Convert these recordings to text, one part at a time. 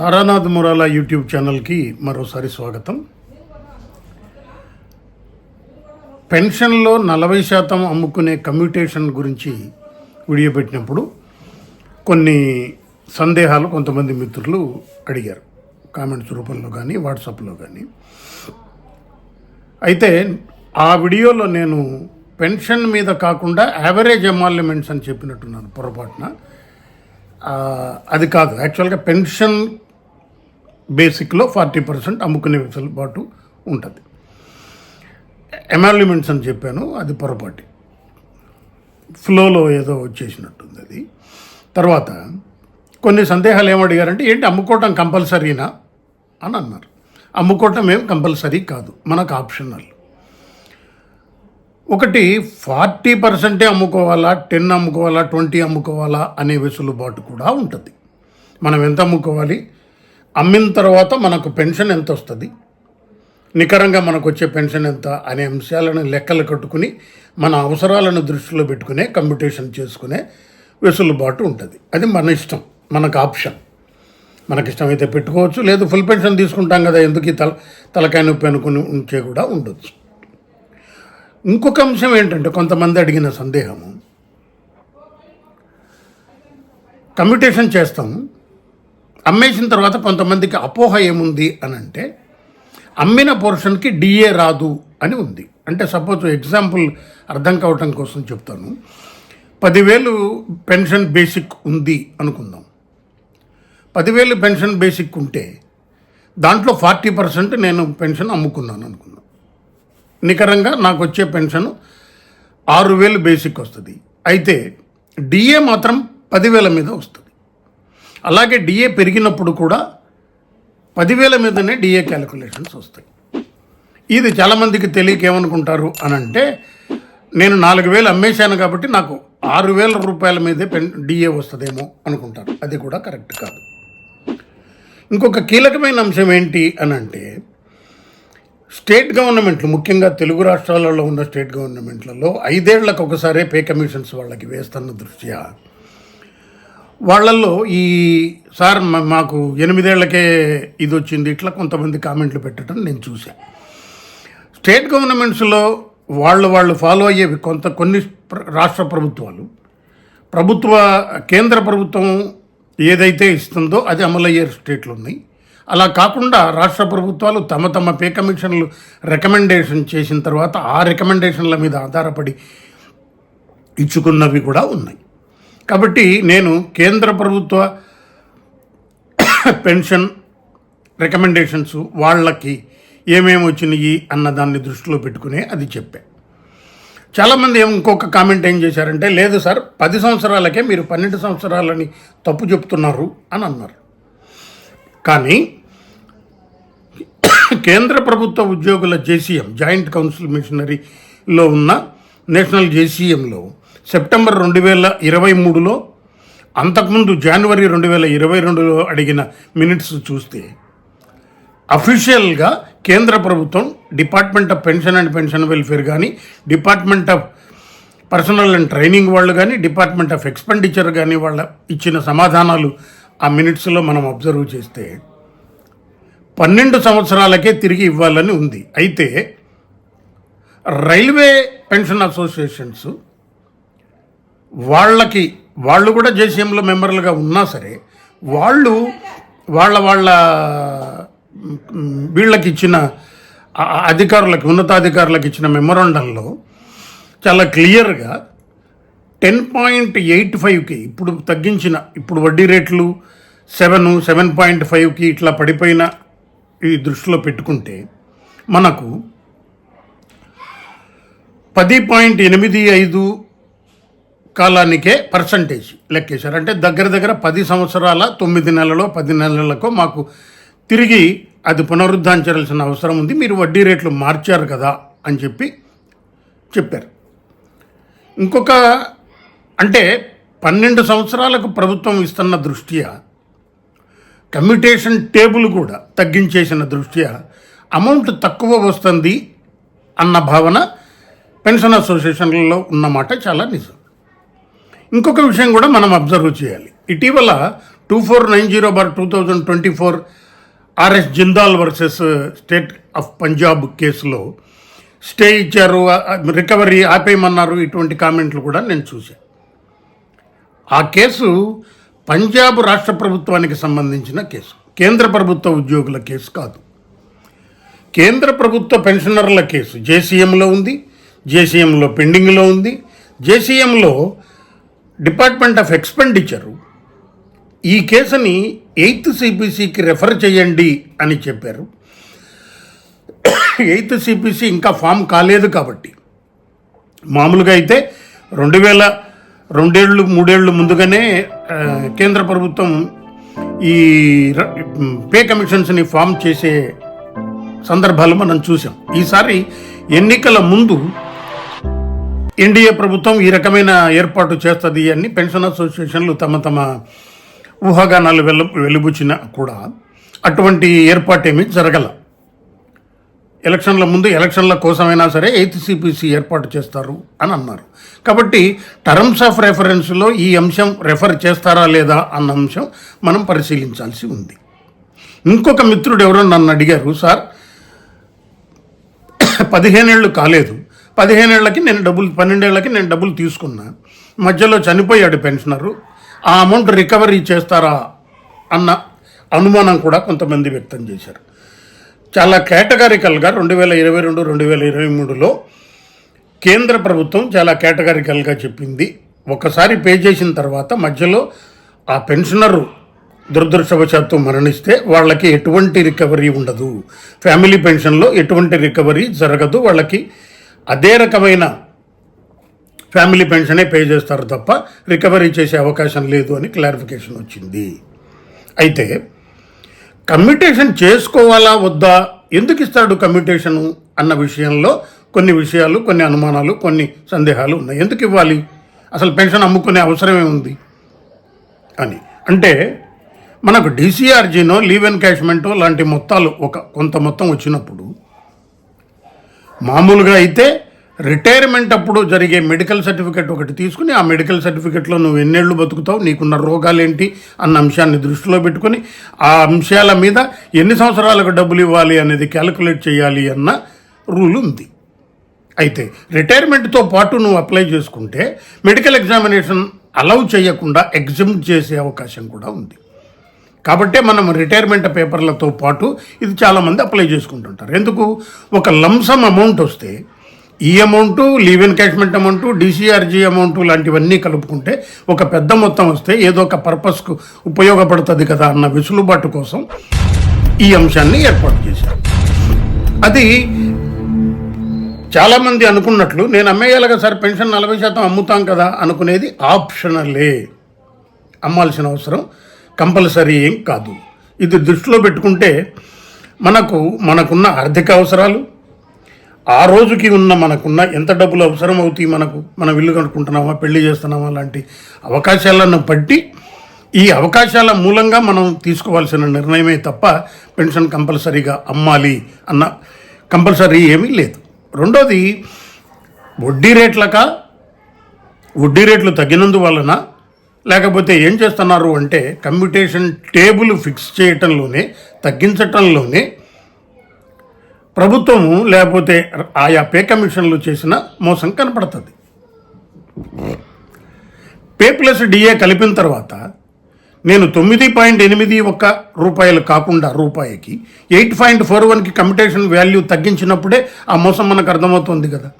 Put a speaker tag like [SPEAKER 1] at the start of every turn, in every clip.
[SPEAKER 1] Taranath Murala YouTube ఛానల్కి మరోసారి స్వాగతం. పెన్షన్లో నలభై శాతం అమ్ముకునే కమ్యూటేషన్ గురించి వీడియో పెట్టినప్పుడు కొన్ని సందేహాలు కొంతమంది మిత్రులు అడిగారు. కామెంట్స్ రూపంలో కానీ వాట్సాప్లో కానీ. అయితే ఆ వీడియోలో నేను పెన్షన్ మీద కాకుండా యావరేజ్ ఎమాల్యుమెంట్స్ అని చెప్పినట్టున్నాను పొరపాటున. అది కాదు. యాక్చువల్గా పెన్షన్ బేసిక్లో ఫార్టీ పర్సెంట్ అమ్ముకునే వెసులుబాటు ఉంటుంది. ఎమాల్యుమెంట్స్ అని చెప్పాను అది పొరపాటి. ఫ్లోలో ఏదో వచ్చేసినట్టుంది అది తర్వాత కొన్ని సందేహాలు ఏమడిగారంటే ఏంటి అమ్ముకోవటం కంపల్సరీనా? అని అన్నారు. అమ్ముకోవటం ఏం కంపల్సరీ కాదు మనకు ఆప్షనల్. ఒకటి ఫార్టీ పర్సెంటే అమ్ముకోవాలా టెన్ అమ్ముకోవాలా ట్వంటీ అమ్ముకోవాలా అనే వెసులుబాటు కూడా ఉంటుంది. మనం ఎంత అమ్ముకోవాలి? అమ్మిన తర్వాత మనకు పెన్షన్ ఎంత వస్తుంది నికరంగా మనకు వచ్చే పెన్షన్ ఎంత అనే అంశాలను లెక్కలు కట్టుకుని మన అవసరాలను దృష్టిలో పెట్టుకునే కంప్యూటేషన్ చేసుకునే వెసులుబాటు ఉంటుంది. అది మన ఇష్టం మనకు ఆప్షన్. మనకి ఇష్టమైతే పెట్టుకోవచ్చు లేదు ఫుల్ పెన్షన్ తీసుకుంటాం కదా ఎందుకు ఈ తల తలకాయ నొప్పి అనుకుని ఉంచే కూడా ఉండొచ్చు. ఇంకొక అంశం ఏంటంటే కొంతమంది అడిగిన సందేహము. కమ్యూటేషన్ చేస్తాము అమ్మేసిన తర్వాత కొంతమందికి అపోహ ఏముంది అని అంటే అమ్మిన పోర్షన్కి డిఏ రాదు అని ఉంది. అంటే సపోజ్ ఎగ్జాంపుల్ అర్థం కావటం కోసం చెప్తాను. పదివేలు పెన్షన్ బేసిక్ ఉంది అనుకుందాం. పదివేలు పెన్షన్ బేసిక్ ఉంటే దాంట్లో ఫార్టీ పర్సెంట్ నేను పెన్షన్ అమ్ముకున్నాను అనుకుందాం. నికరంగా నాకు వచ్చే పెన్షన్ ఆరు వేలు బేసిక్ వస్తుంది. అయితే డిఏ మాత్రం పదివేల మీద వస్తుంది. అలాగే డిఏ పెరిగినప్పుడు కూడా పదివేల మీదనే డిఏ క్యాలిక్యులేషన్స్ వస్తాయి. ఇది చాలామందికి తెలియక ఏమనుకుంటారు అని అంటే నేను నాలుగు వేలు అమ్మేశాను కాబట్టి నాకు ఆరు వేల రూపాయల మీదే పెన్ డిఏ వస్తుందేమో అనుకుంటారు. అది కూడా కరెక్ట్ కాదు. ఇంకొక కీలకమైన అంశం ఏంటి అని అంటే స్టేట్ గవర్నమెంట్లు ముఖ్యంగా తెలుగు రాష్ట్రాలలో ఉన్న స్టేట్ గవర్నమెంట్లలో ఐదేళ్ళకు ఒకసారే పే కమిషన్స్ వాళ్ళకి వేస్తున్న దృష్ట్యా వాళ్ళల్లో ఈ సార్ మాకు ఎనిమిదేళ్ళకే ఇది వచ్చింది ఇట్లా కొంతమంది కామెంట్లు పెట్టడం నేను చూశాను స్టేట్ గవర్నమెంట్స్లో వాళ్ళు వాళ్ళు ఫాలో అయ్యేవి కొంత కొన్ని ప్ర- రాష్ట్ర ప్రభుత్వాలు. ప్రభుత్వ కేంద్ర ప్రభుత్వం ఏదైతే ఇస్తుందో అది అమలయ్యే స్టేట్లు ఉన్నాయి. అలా కాకుండా రాష్ట్ర ప్రభుత్వాలు తమ తమ పే కమిషన్లు రికమెండేషన్ చేసిన తర్వాత ఆ రికమెండేషన్ల మీద ఆధారపడి ఇచ్చుకున్నవి కూడా ఉన్నాయి. కాబట్టి నేను కేంద్ర ప్రభుత్వ పెన్షన్ రికమెండేషన్స్ వాళ్ళకి ఏమేమి వచ్చినాయి అన్న దాన్ని దృష్టిలో పెట్టుకునే అది చెప్పా. చాలామంది ఇంకొక కామెంట్ ఏం చేశారంటే లేదు సార్ పది సంవత్సరాలకే మీరు పన్నెండు సంవత్సరాలని తప్పు చెప్తున్నారు అని అన్నారు. కానీ కేంద్ర ప్రభుత్వ ఉద్యోగుల జేసీఎం జాయింట్ కౌన్సిల్ మిషనరీలో ఉన్న నేషనల్ జేసీఎంలో సెప్టెంబర్ రెండు వేల ఇరవై మూడులో అంతకుముందు జనవరి రెండు వేల ఇరవై రెండులో అడిగిన మినిట్స్ చూస్తే అఫీషియల్గా కేంద్ర ప్రభుత్వం department of pension and pension welfare కానీ department of personnel and training వాళ్ళు కానీ డిపార్ట్మెంట్ ఆఫ్ ఎక్స్పెండిచర్ కానీ వాళ్ళ ఇచ్చిన సమాధానాలు ఆ మినిట్స్లో మనం అబ్జర్వ్ చేస్తే పన్నెండు సంవత్సరాలకే తిరిగి ఇవ్వాలని ఉంది. అయితే రైల్వే పెన్షన్ అసోసియేషన్స్ వాళ్ళకి వాళ్ళు కూడా జేసీఎంలో మెంబర్లుగా ఉన్నా సరే వాళ్ళు వాళ్ళ వాళ్ళ వీళ్ళకి ఇచ్చిన అధికారులకు అధికారులకి ఉన్నతాధికారులకు ఇచ్చిన మెమొరాండంలో చాలా క్లియర్గా టెన్ పాయింట్ ఎయిట్ ఫైవ్కి ఇప్పుడు తగ్గించిన ఇప్పుడు వడ్డీ రేట్లు సెవెన్ సెవెన్ పాయింట్ ఫైవ్కి ఇట్లా పడిపోయిన ఈ దృష్టిలో పెట్టుకుంటే మనకు పది పాయింట్ ఎనిమిది ఐదు కాలానికే పర్సంటేజ్ లెక్కేశారు. అంటే దగ్గర దగ్గర పది సంవత్సరాల తొమ్మిది నెలలో పది నెలలకు మాకు తిరిగి అది పునరుద్ధరించాల్సిన అవసరం ఉంది. మీరు వడ్డీ రేట్లు మార్చారు కదా అని చెప్పి చెప్పారు. ఇంకొక అంటే పన్నెండు సంవత్సరాలకు ప్రభుత్వం ఇస్తున్న దృష్ట్యా కమ్యూటేషన్ టేబుల్ కూడా తగ్గించేసిన దృష్ట్యా అమౌంట్ తక్కువ వస్తుంది అన్న భావన పెన్షన్ అసోసియేషన్లలో ఉన్నమాట చాలా నిజం. ఇంకొక విషయం కూడా మనం అబ్జర్వ్ చేయాలి. ఇటీవల two four nine zero bar two thousand twenty four R S Jindal versus state of Punjab కేసులో స్టే ఇచ్చారు రికవరీ ఆపేయమన్నారు ఇటువంటి కామెంట్లు కూడా నేను చూశాను. ఆ కేసు పంజాబ్ రాష్ట్ర ప్రభుత్వానికి సంబంధించిన కేసు. కేంద్ర ప్రభుత్వ ఉద్యోగుల కేసు కాదు. కేంద్ర ప్రభుత్వ పెన్షనర్ల కేసు జేసీఎంలో ఉంది జేసీఎంలో పెండింగ్లో ఉంది జేసీఎంలో డిపార్ట్మెంట్ ఆఫ్ ఎక్స్పెండిచరు. ఈ కేసుని ఎయిత్ సిపిసికి రెఫర్ చేయండి అని చెప్పారు. ఎయిత్ సిపిసి ఇంకా ఫామ్ కాలేదు కాబట్టి. మామూలుగా అయితే రెండు వేల రెండేళ్ళు మూడేళ్ళు ముందుగానే కేంద్ర ప్రభుత్వం ఈ పే కమిషన్స్ని ఫామ్ చేసే సందర్భాలు మనం చూసాం ఈసారి ఎన్నికల ముందు ఎన్డీఏ ప్రభుత్వం ఈ రకమైన ఏర్పాటు చేస్తుంది అని పెన్షన్ అసోసియేషన్లు తమ తమ ఊహాగానాలు వెల్ల వెలుబుచ్చినా కూడా అటువంటి ఏర్పాటు ఏమీ జరగల. ఎలక్షన్ల ముందు ఎలక్షన్ల కోసమైనా సరే ఎయిత్ సిపిసి ఏర్పాటు చేస్తారు అని అన్నారు. కాబట్టి టర్మ్స్ ఆఫ్ రెఫరెన్స్లో ఈ అంశం రెఫర్ చేస్తారా లేదా అన్న అంశం మనం పరిశీలించాల్సి ఉంది. ఇంకొక మిత్రుడు ఎవరో నన్ను అడిగారు సార్ పదిహేనేళ్ళు కాలేదు. పదిహేనేళ్ళకి నేను డబ్బులు పన్నెండేళ్ళకి నేను డబ్బులు తీసుకున్నా. మధ్యలో చనిపోయాడు పెన్షనరు. ఆ అమౌంట్ రికవరీ చేస్తారా అన్న అనుమానం కూడా కొంతమంది వ్యక్తం చేశారు. చాలా కేటగారికల్గా రెండు వేల ఇరవై రెండు రెండు వేల ఇరవై మూడులో కేంద్ర ప్రభుత్వం చాలా కేటగారికల్గా చెప్పింది. ఒకసారి పే చేసిన తర్వాత మధ్యలో ఆ పెన్షనరు దురదృష్టవశాత్తు మరణిస్తే వాళ్ళకి ఎటువంటి రికవరీ ఉండదు. ఫ్యామిలీ పెన్షన్లో ఎటువంటి రికవరీ జరగదు. వాళ్ళకి అదే రకమైన ఫ్యామిలీ పెన్షనే పే చేస్తారు తప్ప రికవరీ చేసే అవకాశం లేదు అని క్లారిఫికేషన్ వచ్చింది. అయితే కమ్యూటేషన్ చేసుకోవాలా వద్దా? ఎందుకు ఇస్తాడు కమ్యూటేషను అన్న విషయంలో కొన్ని విషయాలు కొన్ని అనుమానాలు కొన్ని సందేహాలు ఉన్నాయి. ఎందుకు ఇవ్వాలి? అసలు పెన్షన్ అమ్ముకునే అవసరమే ఉంది అని. అంటే మనకు డీసీఆర్జీనో లీవ్ ఎన్కాష్మెంటో లాంటి మొత్తాలు ఒక కొంత మొత్తం వచ్చినప్పుడు మామూలుగా అయితే రిటైర్మెంట్ అప్పుడు జరిగే మెడికల్ సర్టిఫికెట్ ఒకటి తీసుకుని ఆ మెడికల్ సర్టిఫికెట్లో నువ్వు ఎన్నేళ్ళు బతుకుతావు నీకున్న రోగాలేంటి అన్న అంశాన్ని దృష్టిలో పెట్టుకొని ఆ అంశాల మీద ఎన్ని సంవత్సరాలకు డబ్బులు ఇవ్వాలి అనేది క్యాలిక్యులేట్ చేయాలి అన్న రూల్ ఉంది. అయితే రిటైర్మెంట్తో పాటు నువ్వు అప్లై చేసుకుంటే మెడికల్ ఎగ్జామినేషన్ అలౌ చేయకుండా ఎగ్జామ్ చేసే అవకాశం కూడా ఉంది. కాబట్టే మనం రిటైర్మెంట్ పేపర్లతో పాటు ఇది చాలామంది అప్లై చేసుకుంటుంటారు. ఎందుకు? ఒక లంసమ్ అమౌంట్ వస్తే ఈ amount leave encashment amount DCRG amount లాంటివన్నీ కలుపుకుంటే ఒక పెద్ద మొత్తం వస్తే ఏదో ఒక పర్పస్కు ఉపయోగపడుతుంది కదా అన్న వెసులుబాటు కోసం ఈ అంశాన్ని ఏర్పాటు చేశారు. అది చాలామంది అనుకున్నట్లు నేను అమ్మేయాలిగా సార్ పెన్షన్ నలభై శాతం అమ్ముతాం కదా అనుకునేది ఆప్షనలే. అమ్మాల్సిన అవసరం. కంపల్సరీ ఏం కాదు. ఇది దృష్టిలో పెట్టుకుంటే మనకు మనకున్న ఆర్థిక అవసరాలు ఆ రోజుకి ఉన్న మనకున్న ఎంత డబ్బులు అవసరం అవుతాయి మనకు మనం ఇల్లు కనుక్కుంటున్నామా పెళ్ళి చేస్తున్నామా లాంటి అవకాశాలను బట్టి ఈ అవకాశాల మూలంగా మనం తీసుకోవాల్సిన నిర్ణయమే తప్ప పెన్షన్ కంపల్సరీగా అమ్మాలి అన్న కంపల్సరీ ఏమీ లేదు. రెండోది వడ్డీ రేట్లక వడ్డీ రేట్లు తగ్గినందువలన లేకపోతే ఏం చేస్తున్నారు అంటే కమ్యూటేషన్ టేబుల్ ఫిక్స్ చేయటంలోనే తగ్గించటంలోనే ప్రభుత్వము లేకపోతే ఆయా పే కమిషన్లు చేసిన మోసం కనపడుతుంది. పే ప్లస్ డిఏ కలిపిన తర్వాత నేను తొమ్మిది పాయింట్ ఎనిమిది ఒక్క రూపాయలు కాకుండా రూపాయికి ఎయిట్ పాయింట్ ఫోర్ వన్కి కమ్యూటేషన్ వాల్యూ తగ్గించినప్పుడే ఆ మోసం మనకు అర్థమవుతుంది కదా.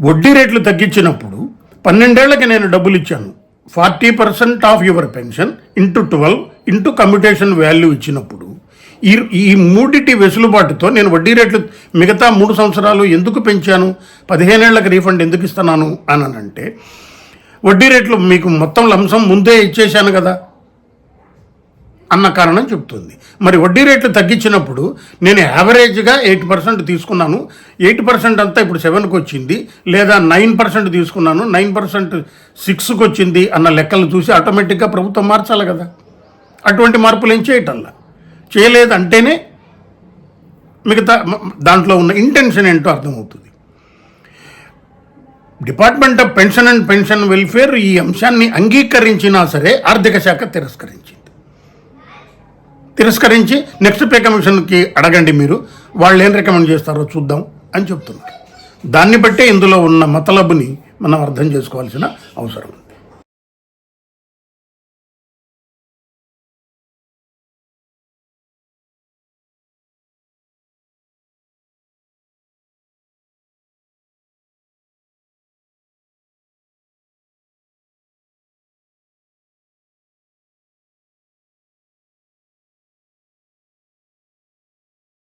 [SPEAKER 1] వడ్డీ రేట్లు తగ్గించినప్పుడు పన్నెండేళ్ళకి నేను డబ్బులు ఇచ్చాను forty percent of your pension into twelve into commutation value ఇచ్చినప్పుడు ఈ ఈ మూడిటి వెసులుబాటుతో నేను వడ్డీ రేట్లు మిగతా మూడు సంవత్సరాలు ఎందుకు పెంచాను? పదిహేనేళ్ళకు రీఫండ్ ఎందుకు ఇస్తున్నాను? అని అంటే వడ్డీ రేట్లు మీకు మొత్తం లంసం ముందే ఇచ్చేశాను కదా. అన్న కారణం చెప్తుంది మరి వడ్డీ రేట్లు తగ్గించినప్పుడు నేను యావరేజ్గా ఎయిట్ పర్సెంట్ తీసుకున్నాను. ఎయిట్ పర్సెంట్ అంతా ఇప్పుడు సెవెన్కి వచ్చింది. లేదా నైన్ పర్సెంట్ తీసుకున్నాను. నైన్ పర్సెంట్ సిక్స్కి వచ్చింది అన్న లెక్కలు చూసి ఆటోమేటిక్గా ప్రభుత్వం మార్చాలి కదా. అటువంటి మార్పులు ఏం చేయటంలా? చేయలేదంటేనే మిగతా దాంట్లో ఉన్న ఇంటెన్షన్ ఏంటో అర్థమవుతుంది. Department of pension and pension welfare ఈ అంశాన్ని అంగీకరించినా సరే ఆర్థిక శాఖ తిరస్కరించింది. తిరస్కరించి నెక్స్ట్ పే కమిషన్కి అడగండి మీరు. వాళ్ళు ఏం రికమెండ్ చేస్తారో చూద్దాం అని చెప్తున్నారు. దాన్ని బట్టే ఇందులో ఉన్న మతలబుని మనం అర్థం చేసుకోవాల్సిన అవసరం.